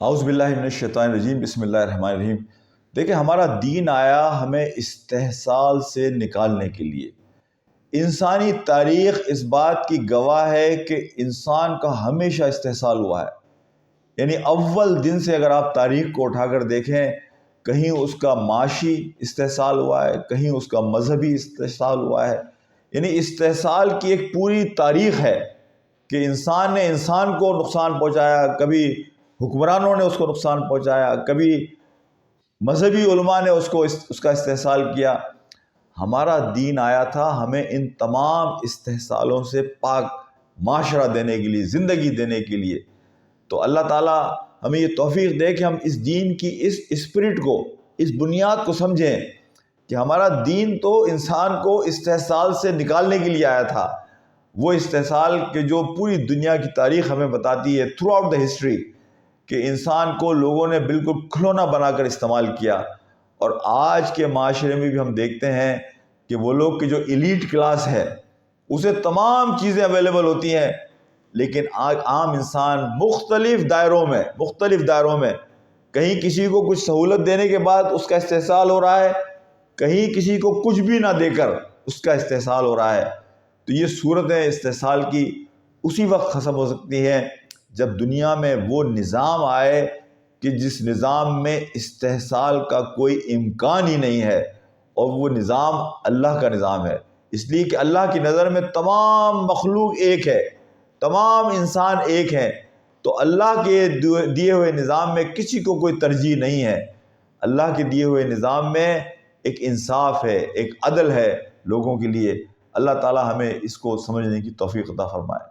اعوذ باللہ من الشیطان الرجیم، بسم اللہ الرحمن الرحیم۔ دیکھیں، ہمارا دین آیا ہمیں استحصال سے نکالنے کے لیے۔ انسانی تاریخ اس بات کی گواہ ہے کہ انسان کا ہمیشہ استحصال ہوا ہے۔ یعنی اول دن سے اگر آپ تاریخ کو اٹھا کر دیکھیں، کہیں اس کا معاشی استحصال ہوا ہے، کہیں اس کا مذہبی استحصال ہوا ہے۔ یعنی استحصال کی ایک پوری تاریخ ہے کہ انسان نے انسان کو نقصان پہنچایا۔ کبھی حکمرانوں نے اس کو نقصان پہنچایا، کبھی مذہبی علماء نے اس کو اس کا استحصال کیا۔ ہمارا دین آیا تھا ہمیں ان تمام استحصالوں سے پاک معاشرہ دینے کے لیے، زندگی دینے کے لیے۔ تو اللہ تعالیٰ ہمیں یہ توفیق دے کہ ہم اس دین کی، اس اسپرٹ کو، اس بنیاد کو سمجھیں کہ ہمارا دین تو انسان کو استحصال سے نکالنے کے لیے آیا تھا۔ وہ استحصال کے جو پوری دنیا کی تاریخ ہمیں بتاتی ہے تھرو آؤٹ دا ہسٹری کہ انسان کو لوگوں نے بالکل کھلونا بنا کر استعمال کیا۔ اور آج کے معاشرے میں بھی ہم دیکھتے ہیں کہ وہ لوگ کی جو ایلیٹ کلاس ہے، اسے تمام چیزیں اویلیبل ہوتی ہیں۔ لیکن آج عام انسان مختلف دائروں میں، مختلف دائروں میں کہیں کسی کو کچھ سہولت دینے کے بعد اس کا استحصال ہو رہا ہے، کہیں کسی کو کچھ بھی نہ دے کر اس کا استحصال ہو رہا ہے۔ تو یہ صورتیں استحصال کی اسی وقت ختم ہو سکتی ہیں جب دنیا میں وہ نظام آئے کہ جس نظام میں استحصال کا کوئی امکان ہی نہیں ہے، اور وہ نظام اللہ کا نظام ہے۔ اس لیے کہ اللہ کی نظر میں تمام مخلوق ایک ہے، تمام انسان ایک ہیں۔ تو اللہ کے دیے ہوئے نظام میں کسی کو کوئی ترجیح نہیں ہے۔ اللہ کے دیے ہوئے نظام میں ایک انصاف ہے، ایک عدل ہے لوگوں کے لیے۔ اللہ تعالی ہمیں اس کو سمجھنے کی توفیق عطا فرمائے۔